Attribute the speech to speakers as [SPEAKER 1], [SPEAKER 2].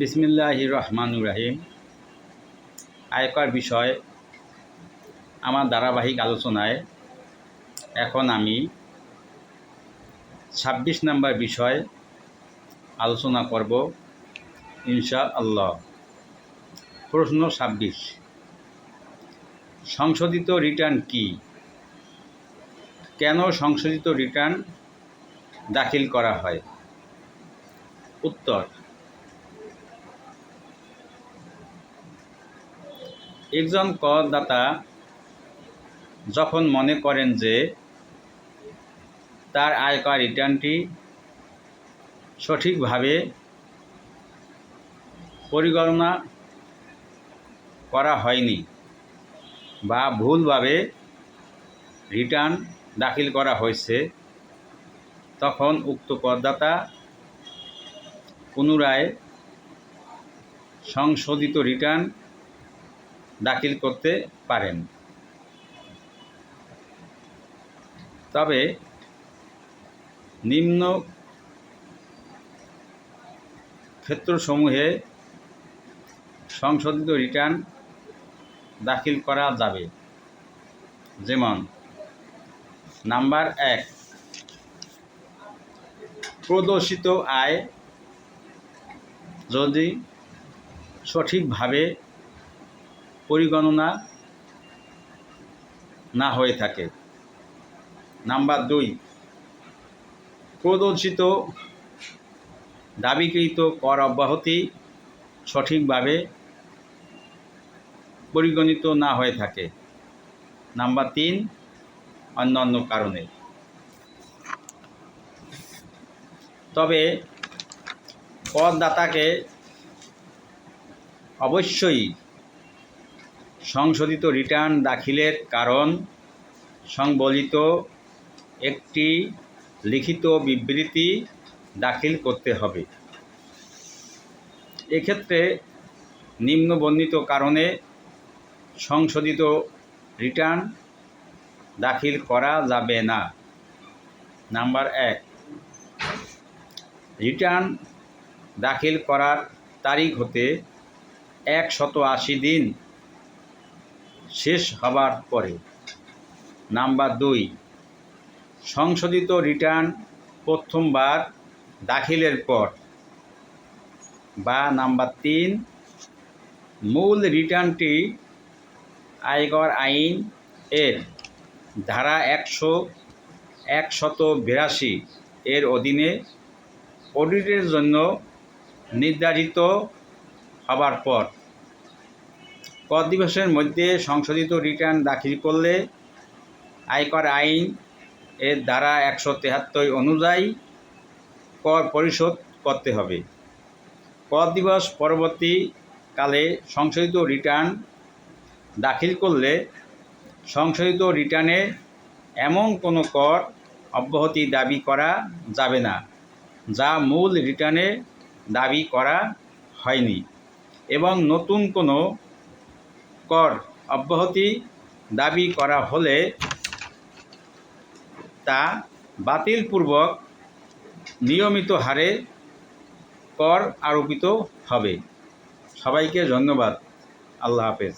[SPEAKER 1] বিসমিল্লাহ রহমানুর রাহিম। আয়কর বিষয়, আমার ধারাবাহিক আলোচনায় এখন আমি ছাব্বিশ নম্বর বিষয় আলোচনা করব ইনশা আল্লাহ প্রশ্ন ছাব্বিশ, সংশোধিত রিটার্ন কি? কেন সংশোধিত রিটার্ন দাখিল করা হয়? উত্তর একজন করদাতা যখন মনে করেন যে তার আয়কর রিটার্নটি সঠিকভাবে পরিগণনা করা হয়নি বা ভুলভাবে রিটার্ন দাখিল করা হয়েছে, তখন উক্ত করদাতা পুনরায় সংশোধিত রিটার্ন দাখিল করতে পারেন। তবে নিম্ন ক্ষেত্রসমূহে সংশোধিত রিটার্ন দাখিল করা যাবে। যেমন, নাম্বার এক, প্রদর্শিত আয় যদি সঠিকভাবে পরিগণনা না হয়ে থাকে। নাম্বার দুই, প্রদর্শিত দাবিকৃত কর অব্যাহতি সঠিকভাবে পরিগণিত না হয়ে থাকে। নাম্বার তিন, অন্যান্য কারণে। তবে করদাতাকে অবশ্যই সংশোধিত রিটার্ন দাখিলের কারণ সংবলিত একটি লিখিত বিবৃতি দাখিল করতে হবে। এক্ষেত্রে নিম্নবর্ণিত কারণে সংশোধিত রিটার্ন দাখিল করা যাবে না। নাম্বার এক, রিটার্ন দাখিল করার তারিখ হতে একশত আশি দিন শেষ হবার পরে। নাম্বার দুই, সংশোধিত রিটার্ন প্রথমবার দাখিলের পর। বা নাম্বার তিন, মূল রিটার্নটি আয়কর আইন এর ধারা একশো একশত বিরাশি এর অধীনে অডিটের জন্য নির্ধারিত হবার পর। কর দিবসের মধ্যে সংশোধিত রিটার্ন দাখিল করলে আয়কর আইন এর দ্বারা একশো তেহাত্তর অনুযায়ী কর পরিশোধ করতে হবে। কর দিবস পরবর্তীকালে সংশোধিত রিটার্ন দাখিল করলে সংশোধিত রিটার্নে এমন কোনো কর অব্যাহতি দাবি করা যাবে না, যা মূল রিটার্নে দাবি করা হয়নি এবং নতুন কোনো কর অব্যাহতি দাবি করা হলে তা বাতিলপূর্বক নিয়মিত হারে কর আরোপিত হবে। সবাইকে ধন্যবাদ। আল্লাহ হাফেজ।